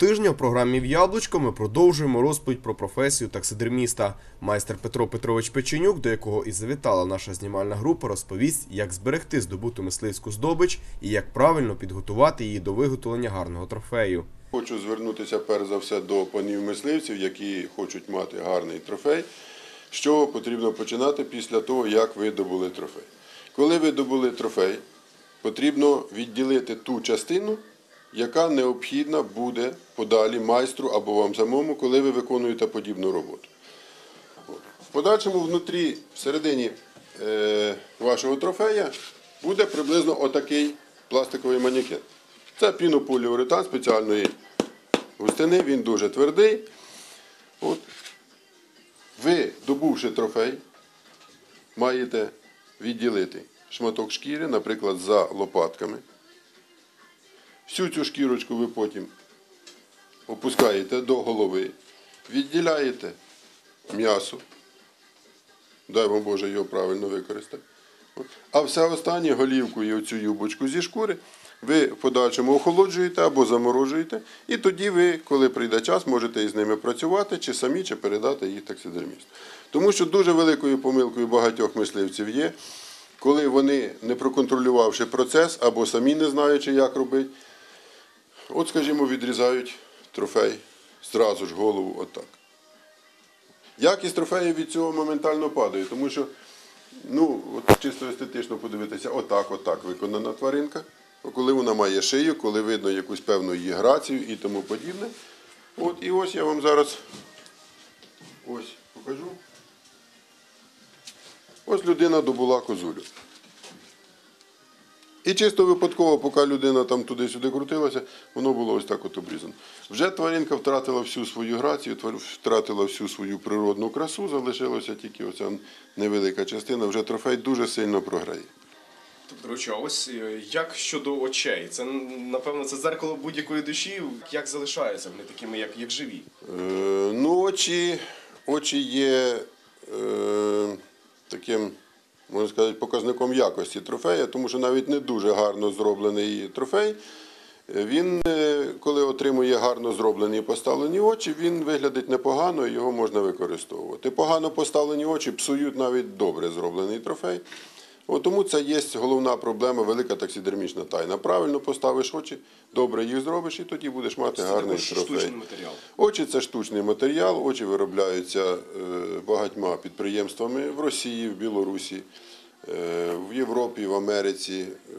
Тижня в програмі в Яблучко ми продовжуємо розповідь про професію таксидерміста. Майстер Петро Петрович Печенюк, до якого і завітала наша знімальна група, розповість, як зберегти здобуту мисливську здобич і як правильно підготувати її до виготовлення гарного трофею. Хочу звернутися перш за все до панів мисливців, які хочуть мати гарний трофей. Чого потрібно починати після того, як ви добули трофей. Коли ви добули трофей, потрібно відділити ту частину, яка необхідна буде подалі майстру або вам самому, коли ви виконуєте подібну роботу. В подальшому внутрі, всередині е, вашого трофея буде приблизно отакий пластиковий манекен. Це пінополіуретан спеціальної густини, він дуже твердий. От. Ви, добувши трофей, маєте відділити шматок шкіри, наприклад, за лопатками. Всю цю шкірочку ви потім опускаєте до голови, відділяєте м'ясо, дай вам Боже його правильно використати. А все останнє голівку і оцю юбочку зі шкури ви в подальшому охолоджуєте або заморожуєте, і тоді ви, коли прийде час, можете із ними працювати, чи самі, чи передати їх таксидермісту. Тому що дуже великою помилкою багатьох мисливців є, коли вони, не проконтролювавши процес або самі не знаючи, як робити, от, скажімо, відрізають трофей зразу ж голову отак. Якість трофею від цього моментально падає, тому що, ну, от чисто естетично подивитися, отак, отак виконана тваринка. Коли вона має шию, коли видно якусь певну її грацію і тому подібне. От, і ось я вам зараз ось покажу. Ось людина добула козулю. І чисто випадково, поки людина там туди-сюди крутилася, воно було ось так от обрізано. Вже тваринка втратила всю свою грацію, втратила всю свою природну красу, залишилася тільки оця невелика частина, вже трофей дуже сильно програє. Петровичу, а ось е, як щодо очей? Це напевно це дзеркало будь-якої душі. Як залишаються вони такими, як, як живі? Е, ну, очі, очі є е, таким, можна сказати, показником якості трофея, тому що навіть не дуже гарно зроблений трофей. Він, е, коли отримує гарно зроблені поставлені очі, він виглядить непогано і його можна використовувати. Погано поставлені очі псують навіть добре зроблений трофей. От тому це є головна проблема, велика таксидермічна тайна. Правильно поставиш очі, добре їх зробиш, і тоді будеш мати гарний також трофей. штучний матеріал. Очі це штучний матеріал, очі виробляються е, багатьма підприємствами в Росії, в Білорусі, е, в Європі, в Америці. Е,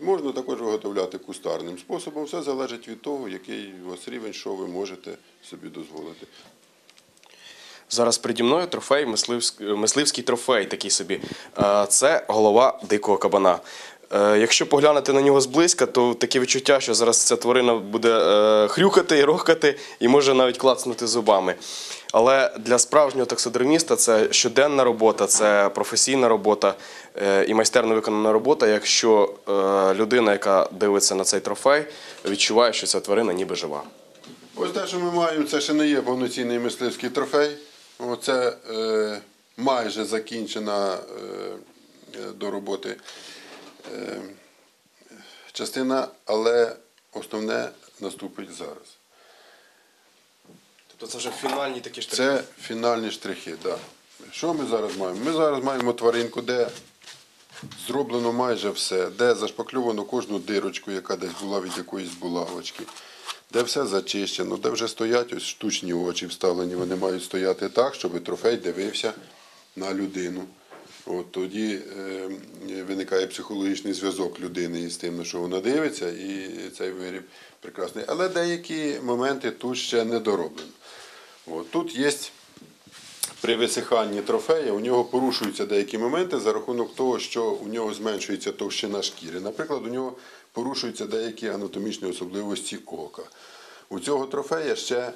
Можна також виготовляти кустарним способом. Все залежить від того, який у вас рівень, що ви можете собі дозволити. Зараз переді мною трофей, мисливський, мисливський трофей такий собі. Е, Це голова дикого кабана. Е, Якщо поглянути на нього зблизька, то таке відчуття, що зараз ця тварина буде е, хрюкати і рохкати і може навіть клацнути зубами. Але для справжнього таксодерміста це щоденна робота, це професійна робота і майстерно виконана робота, якщо людина, яка дивиться на цей трофей, відчуває, що ця тварина ніби жива. Ось те, що ми маємо, це ще не є повноцінний мисливський трофей. Це е, майже закінчена е, до роботи е, частина, але основне наступить зараз. Тобто це вже фінальні такі штрихи. Це фінальні штрихи. Да. Що ми зараз маємо? Ми зараз маємо тваринку, де зроблено майже все, де зашпакльовано кожну дирочку, яка десь була від якоїсь булавочки, де все зачищено, де вже стоять ось штучні очі вставлені, вони мають стояти так, щоб трофей дивився на людину. От тоді е, виникає психологічний зв'язок людини із тим, на що вона дивиться, і цей виріб прекрасний. Але деякі моменти тут ще не дороблено. От, тут є при висиханні трофея у нього порушуються деякі моменти за рахунок того, що у нього зменшується товщина шкіри. Наприклад, у нього порушуються деякі анатомічні особливості ока. У цього трофея ще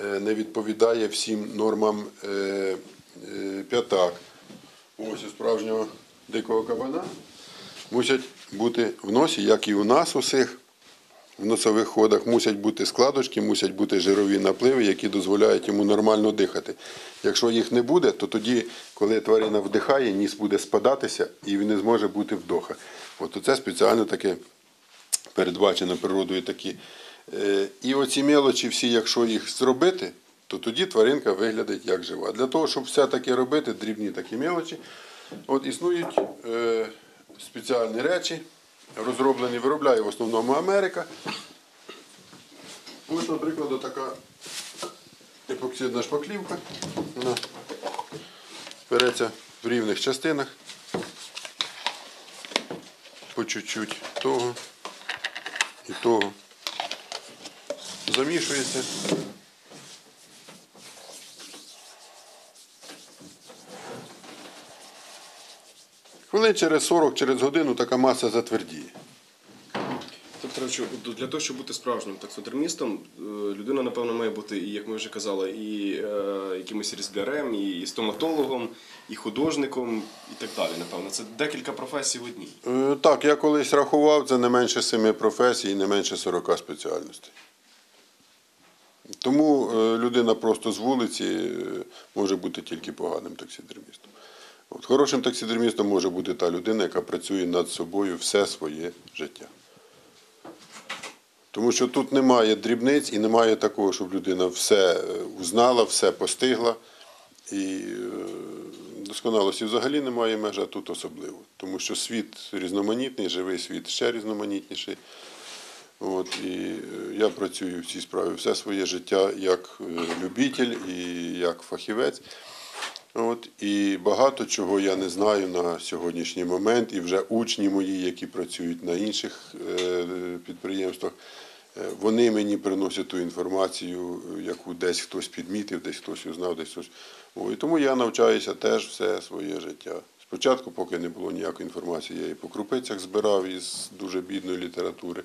е, не відповідає всім нормам е, е, п'ятак. Ось у справжнього дикого кабана мусять бути в носі, як і у нас усіх в носових ходах мусять бути складочки, мусять бути жирові напливи, які дозволяють йому нормально дихати. Якщо їх не буде, то тоді, коли тварина вдихає, ніс буде спадатися і він не зможе бути вдоха. От це спеціально таке передбачено природою такі Е, І оці мелочі всі, якщо їх зробити, то тоді тваринка виглядить як жива. Для того, щоб все-таки робити дрібні такі мелочі, от існують е, спеціальні речі, розроблені, виробляє в основному Америка. Ось, наприклад, така епоксидна шпаклівка. Вона береться в рівних частинах. По чуть-чуть того і того. Замішується. Хвилин через 40, через годину така маса затвердіє. Тобто, для того, щоб бути справжнім таксодермістом, е, людина, напевно, має бути, як ми вже казали, і е, якимось різгарем, і, і стоматологом, і художником, і так далі. Напевно, це декілька професій в одній. Е, Так, я колись рахував, це не менше семи професій і не менше 40 спеціальностей. Тому е, людина просто з вулиці е, може бути тільки поганим таксидермістом. От, хорошим таксидермістом може бути та людина, яка працює над собою все своє життя. Тому що тут немає дрібниць і немає такого, щоб людина все узнала, все постигла. І досконалості взагалі немає меж, а тут особливо. Тому що світ різноманітний, живий світ ще різноманітніший. От, і е, я працюю в цій справі все своє життя як е, любитель і як фахівець. От, і багато чого я не знаю на сьогоднішній момент, і вже учні мої, які працюють на інших е, підприємствах, вони мені приносять ту інформацію, е, яку десь хтось підмітив, десь хтось узнав, десь хтось. І тому я навчаюся теж все своє життя. Спочатку, поки не було ніякої інформації, я і по крупицях збирав із дуже бідної літератури.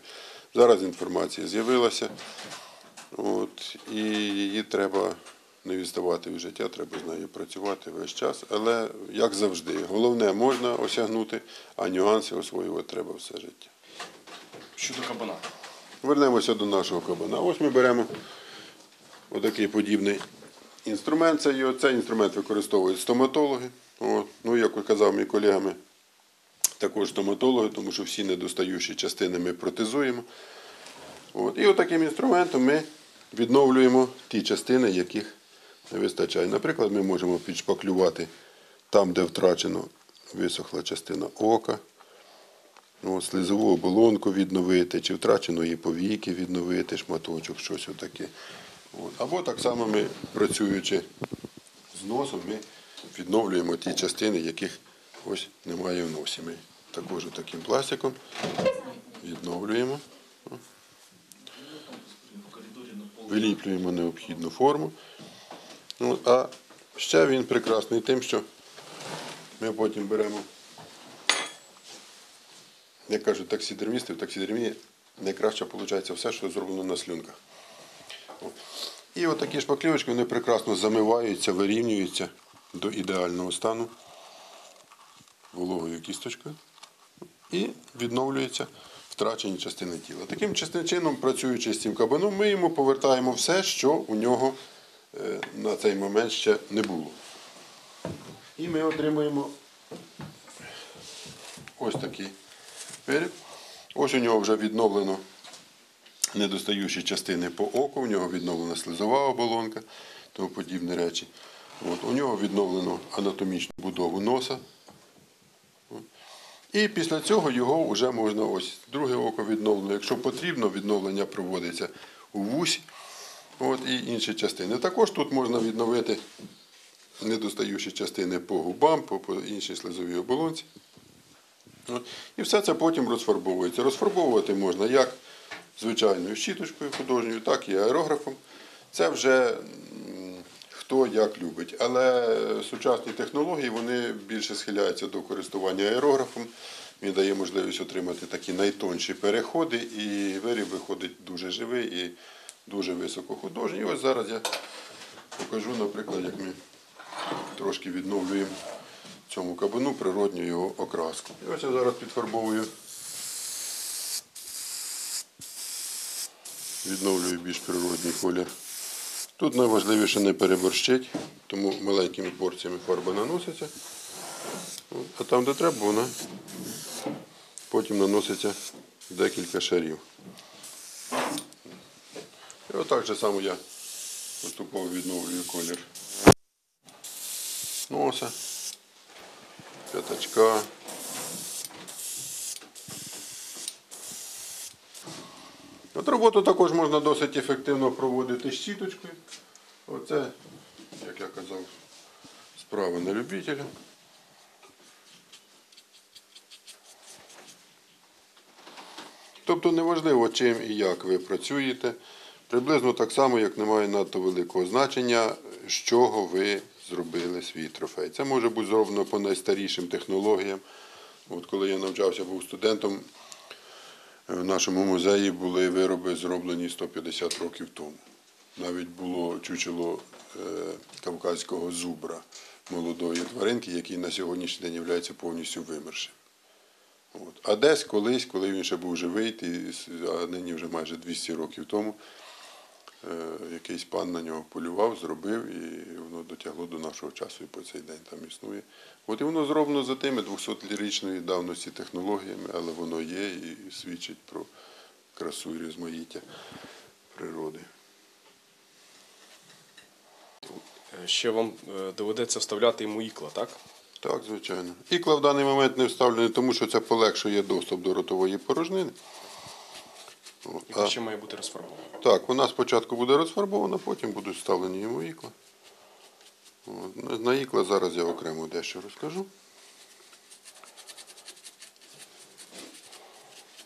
Зараз інформація з'явилася. От, і її треба не відставати від життя, треба з нею працювати весь час. Але, як завжди, головне можна осягнути, а нюанси освоювати треба все життя. Щодо кабана. Вернемося до нашого кабана. Ось ми беремо отакий подібний інструмент. Це цей інструмент використовують стоматологи. От. Ну, як казав мій колега, ми також стоматологи, тому що всі недостаючі частини ми протезуємо. От. І отаким інструментом ми відновлюємо ті частини, яких не вистачає. Наприклад, ми можемо підшпаклювати там, де втрачено висохла частина ока. Ну, от, слизову оболонку відновити, чи втраченої повіки відновити, шматочок, щось отаке. От. Або так само ми, працюючи з носом, ми відновлюємо ті частини, яких ось немає в носі. Ми також таким пластиком відновлюємо. Виліплюємо необхідну форму. От. А ще він прекрасний тим, що ми потім беремо як кажуть таксідермісти, в таксідермії найкраще виходить все, що зроблено на слюнках. І от такі шпаклівочки вони прекрасно замиваються, вирівнюються до ідеального стану вологою кісточкою і відновлюються втрачені частини тіла. Таким чином, працюючи з цим кабаном, ми йому повертаємо все, що у нього е, на цей момент ще не було. І ми отримуємо ось такий виріб. Ось у нього вже відновлено недостаючі частини по оку, у нього відновлена слизова оболонка, тому подібні речі. От, у нього відновлено анатомічну будову носа. І після цього його вже можна ось друге око відновлено. Якщо потрібно, відновлення проводиться у вусі от, і інші частини. Також тут можна відновити недостаючі частини по губам, по іншій слизовій оболонці. І все це потім розфарбовується. Розфарбовувати можна як звичайною щіточкою художньою, так і аерографом. Це вже хто як любить. Але сучасні технології вони більше схиляються до користування аерографом. Він дає можливість отримати такі найтонші переходи, і виріб виходить дуже живий і дуже високохудожній. Ось зараз я покажу, наприклад, як ми трошки відновлюємо цьому кабану природню його окраску. І ось я зараз підфарбовую. Відновлюю більш природний колір. Тут найважливіше не переборщить, тому маленькими порціями фарба наноситься. А там, де треба, вона потім наноситься декілька шарів. І отак же само я поступово відновлюю колір носа, п'ятачка. От роботу також можна досить ефективно проводити щіточкою. Оце, як я казав, справа на любителя. Тобто неважливо, чим і як ви працюєте. Приблизно так само, як немає надто великого значення, з чого ви зробили свій трофей. Це може бути зроблено по найстарішим технологіям. От коли я навчався, був студентом, в нашому музеї були вироби зроблені 150 років тому. Навіть було чучело е, кавказького зубра, молодої тваринки, який на сьогоднішній день є повністю вимершим. От. А десь колись, коли він ще був живий, а нині вже майже 200 років тому, якийсь пан на нього полював, зробив, і воно дотягло до нашого часу і по цей день там існує. От і воно зроблено за тими 200-річної давності технологіями, але воно є і свідчить про красу і різноманіття природи. Е, Ще вам е, доведеться вставляти йому ікла, так? Так, звичайно. Ікла в даний момент не вставлені, тому що це полегшує доступ до ротової порожнини. От, І а- ще має бути розфарбовано. Так, вона спочатку буде розфарбована, потім будуть вставлені йому ікла. От, на- На ікла зараз я окремо дещо розкажу.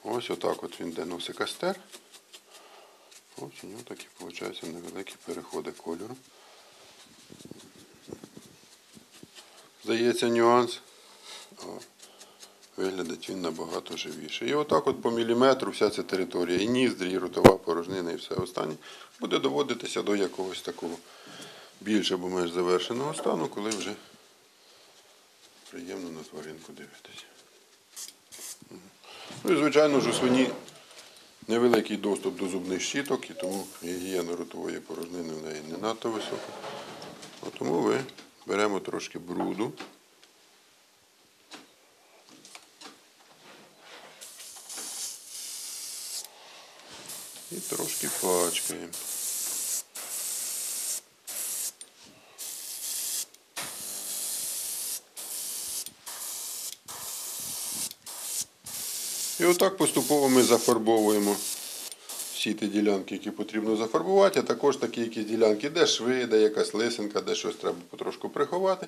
Ось отак от він де носить кастер. Ось у нього такі, виходить, невеликі переходи кольору. Здається, нюанс. А виглядить він набагато живіше. І отак от по міліметру вся ця територія, і ніздрі, і ротова порожнина, і все останнє буде доводитися до якогось такого більш або менш завершеного стану, коли вже приємно на тваринку дивитися. Ну і звичайно ж у свині невеликий доступ до зубних щіток, і тому гігієна ротової порожнини в неї не надто висока. От Тому ви беремо трошки бруду. І трошки пачкаємо. І отак поступово ми зафарбовуємо всі ті ділянки, які потрібно зафарбувати, а також такі якісь ділянки, де шви, де якась лисинка, де щось треба потрошку приховати.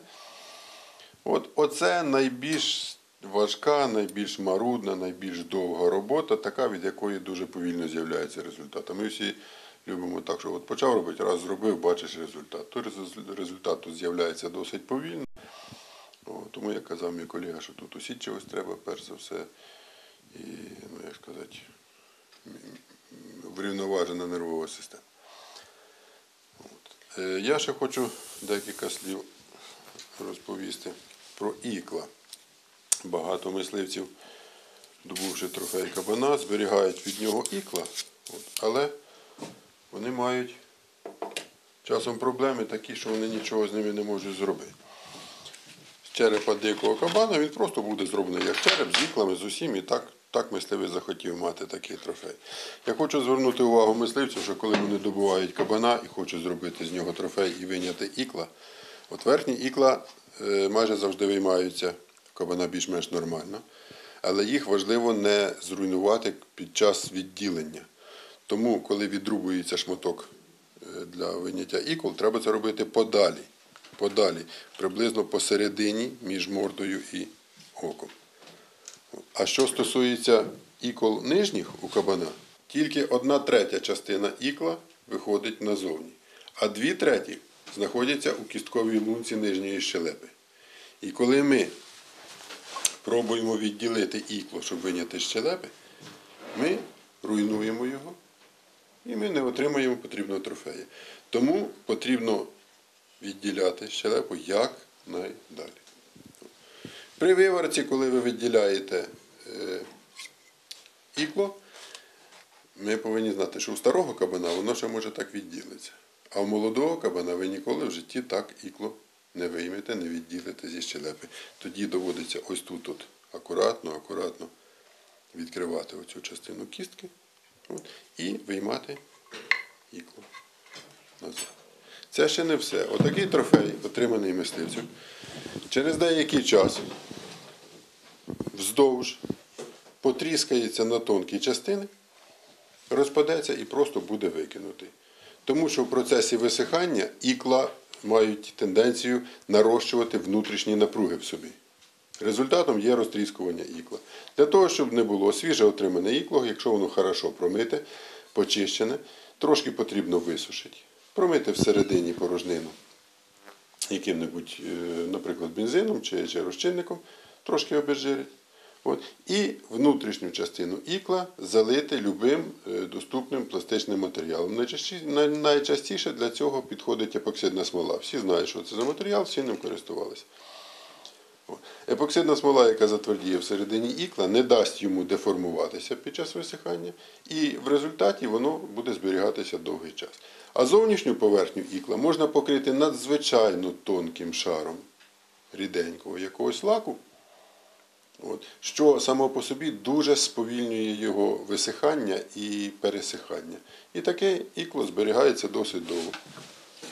От оце найбільш важка, найбільш марудна, найбільш довга робота, така, від якої дуже повільно з'являється результат. А ми всі любимо так, що от почав робити, раз зробив, бачиш результат. Резу- результат тут з'являється досить повільно. Тому як казав мій колега, що тут усідчивось треба, перш за все, і, ну як сказати, врівноважена нервова система. От. Е, Я ще хочу декілька слів розповісти про ікла. Багато мисливців, добувши трофей кабана, зберігають від нього ікла, але вони мають часом проблеми такі, що вони нічого з ними не можуть зробити. З черепа дикого кабана він просто буде зроблений як череп з іклами, з усім, і так, так мисливець захотів мати такий трофей. Я хочу звернути увагу мисливців, що коли вони добувають кабана і хочуть зробити з нього трофей і виняти ікла, от верхні ікла е, майже завжди виймаються кабана більш-менш нормально, але їх важливо не зруйнувати під час відділення. Тому, коли відрубується шматок е, для виняття ікол, треба це робити подалі. Подалі, приблизно посередині між мордою і оком. А що стосується ікол нижніх у кабана, тільки одна третя частина ікла виходить назовні, а дві треті знаходяться у кістковій лунці нижньої щелепи. І коли ми пробуємо відділити ікло, щоб виняти щелепи, ми руйнуємо його і ми не отримаємо потрібного трофея. Тому потрібно відділяти щелепу якнайдалі. При виварці, коли ви відділяєте е, ікло, ми повинні знати, що у старого кабана воно ще може так відділитися. А у молодого кабана ви ніколи в житті так ікло не виймете, не відділите зі щелепи. Тоді доводиться ось тут от акуратно, акуратно відкривати оцю частину кістки от, і виймати ікло. Назад. Це ще не все. Отакий трофей, отриманий мисливцем, через деякий час вздовж потріскається на тонкі частини, розпадеться і просто буде викинутий. Тому що в процесі висихання ікла мають тенденцію нарощувати внутрішні напруги в собі. Результатом є розтріскування ікла. Для того, щоб не було свіже отримане ікло, якщо воно хорошо промите, почищене, трошки потрібно висушити. Промити всередині порожнину яким-небудь, е, наприклад, бензином чи, чи розчинником, трошки обезжирить. От. І внутрішню частину ікла залити любим е, доступним пластичним матеріалом. Найчастіше, найчастіше для цього підходить епоксидна смола. Всі знають, що це за матеріал, всі ним користувалися. Епоксидна смола, яка затвердіє всередині ікла, не дасть йому деформуватися під час висихання, і в результаті воно буде зберігатися довгий час. А зовнішню поверхню ікла можна покрити надзвичайно тонким шаром ріденького якогось лаку, от, що само по собі дуже сповільнює його висихання і пересихання. І таке ікло зберігається досить довго.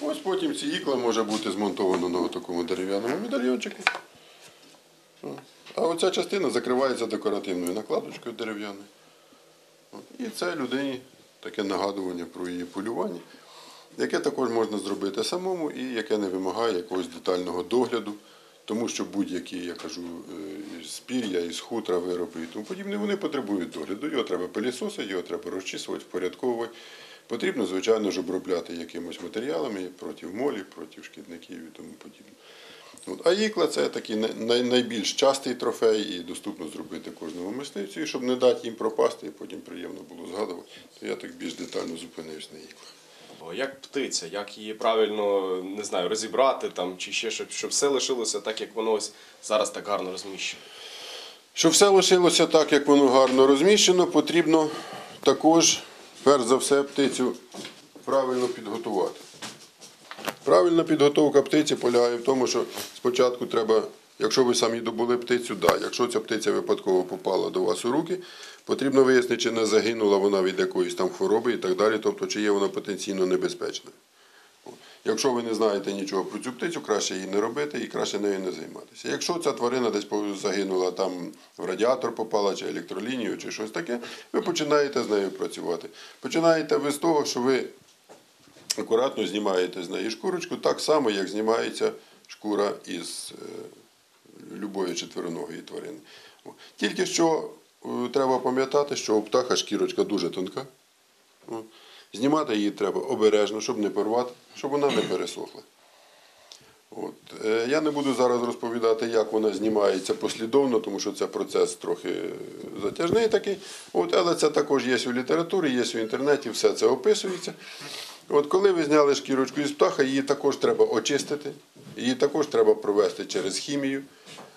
Ось потім ці ікла може бути змонтовано на такому дерев'яному медальйончику. А оця частина закривається декоративною накладочкою дерев'яною. І це людині таке нагадування про її полювання, яке також можна зробити самому і яке не вимагає якогось детального догляду, тому що будь-які, я кажу, е, з пір'я, із хутра вироби і тому подібне, вони потребують догляду. Його треба пилісосити, його треба розчісувати, впорядковувати. Потрібно, звичайно ж, обробляти якимось матеріалами проти молів, проти шкідників і тому подібне. А ікла це такий най- най- найбільш частий трофей і доступно зробити кожному мисливцю. І щоб не дати їм пропасти, і потім приємно було згадувати, то я так більш детально зупинився на іклах. Як птиця, як її правильно не знаю, розібрати там чи ще щоб, щоб все лишилося так, як воно ось зараз так гарно розміщено. Щоб все лишилося так, як воно гарно розміщено, потрібно також, перш за все, птицю правильно підготувати. Правильна підготовка птиці полягає в тому, що спочатку треба, якщо ви самі добули птицю, да. Якщо ця птиця випадково попала до вас у руки, потрібно вияснити, чи не загинула вона від якоїсь там хвороби і так далі, тобто чи є вона потенційно небезпечною. Якщо ви не знаєте нічого про цю птицю, краще її не робити і краще нею не займатися. Якщо ця тварина десь загинула, там в радіатор попала, чи електролінію, чи щось таке, ви починаєте з нею працювати. Починаєте ви з того, що ви акуратно знімаєте з неї шкурочку, так само, як знімається шкура із е, любої четвероногої тварини. Тільки що е, треба пам'ятати, що у птаха шкірочка дуже тонка. Знімати її треба обережно, щоб не порвати, щоб вона не пересохла. От. Е, Я не буду зараз розповідати, як вона знімається послідовно, тому що це процес трохи затяжний такий. От, але це також є у літературі, є в інтернеті, все це описується. От коли ви зняли шкірочку із птаха, її також треба очистити, її також треба провести через хімію.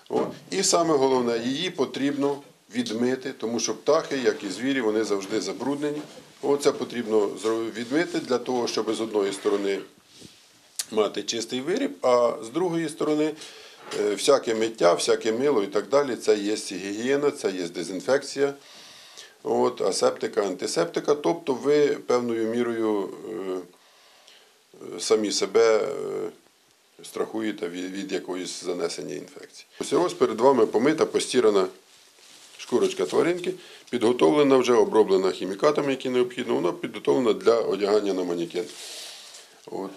От. І саме головне, її потрібно відмити, тому що птахи, як і звірі, вони завжди забруднені. От це потрібно відмити для того, щоб з одної сторони мати чистий виріб, а з другої сторони е, всяке миття, всяке мило і так далі, це є гігієна, це є дезінфекція, от, асептика, антисептика. Тобто ви певною мірою е, е, самі себе е, страхуєте від, якоїсь занесення інфекції. Ось ось перед вами помита, постірана шкурочка тваринки, підготовлена вже, оброблена хімікатами, які необхідно, вона підготовлена для одягання на манекен. От,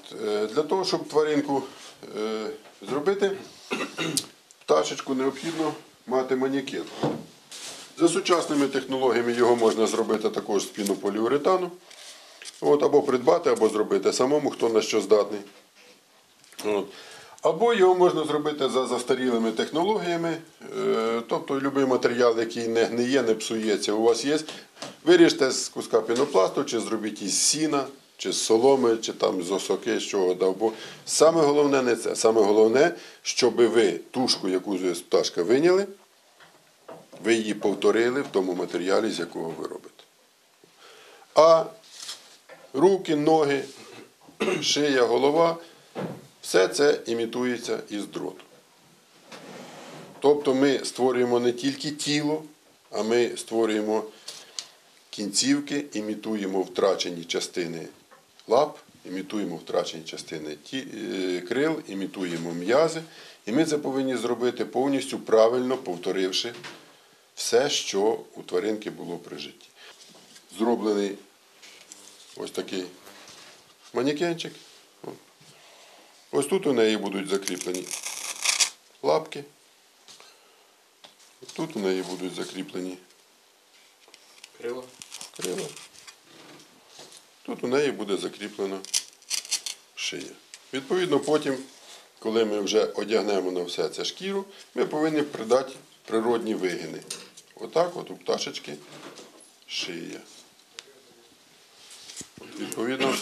для того, щоб тваринку зробити, пташечку необхідно мати манекен. За сучасними технологіями його можна зробити також з пінополіуретану. От, або придбати, або зробити самому, хто на що здатний. От. Або його можна зробити за застарілими технологіями, е, тобто будь-який матеріал, який не гниє, не псується, у вас є. Виріжте з куска пінопласту, чи зробіть із сіна, чи з соломи, чи там з осоки, з чого дав. Бо саме головне не це. Саме головне, щоб ви тушку, яку з пташка виняли, ви її повторили в тому матеріалі, з якого ви робите. А руки, ноги, шия, голова все це імітується із дроту. Тобто ми створюємо не тільки тіло, а ми створюємо кінцівки, імітуємо втрачені частини лап, імітуємо втрачені частини е, крил, імітуємо м'язи. І ми це повинні зробити повністю правильно, повторивши все, що у тваринки було при житті. Зроблений ось такий манекенчик. Ось тут у неї будуть закріплені лапки. Тут у неї будуть закріплені Крила. крила. Тут у неї буде закріплена шия. Відповідно, потім, коли ми вже одягнемо на все це шкіру, ми повинні придати природні вигини. Отак от у пташечки шия. Відповідно,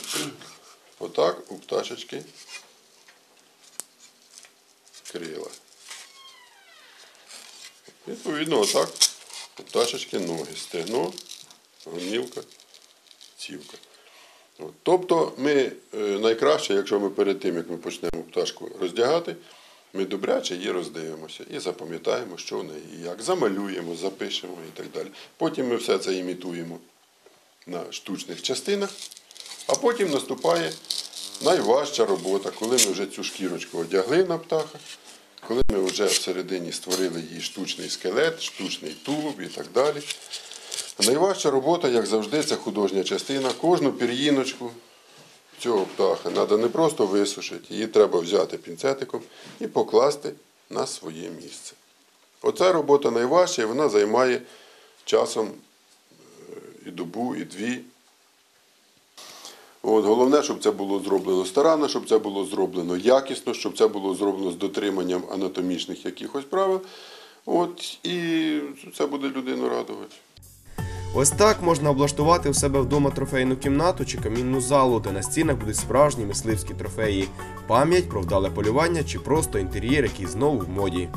отак у пташечки крила. Відповідно, отак у пташечки ноги, стегно, гомілка, цівка. От. Тобто ми е, найкраще, якщо ми перед тим, як ми почнемо пташку роздягати, ми добряче її роздивимося і запам'ятаємо, що в неї і як. Замалюємо, запишемо і так далі. Потім ми все це імітуємо на штучних частинах, а потім наступає найважча робота, коли ми вже цю шкірочку одягли на птаха, коли ми вже всередині створили їй штучний скелет, штучний тулуб і так далі. Найважча робота, як завжди, це художня частина. Кожну пір'їночку цього птаха треба не просто висушити, її треба взяти пінцетиком і покласти на своє місце. Оця робота найважча, і вона займає часом е, і добу, і дві. От, головне, щоб це було зроблено старанно, щоб це було зроблено якісно, щоб це було зроблено з дотриманням анатомічних якихось правил. От, і це буде людину радувати. Ось так можна облаштувати у себе вдома трофейну кімнату чи камінну залу, де на стінах будуть справжні мисливські трофеї, пам'ять про вдале полювання чи просто інтер'єр, який знову в моді.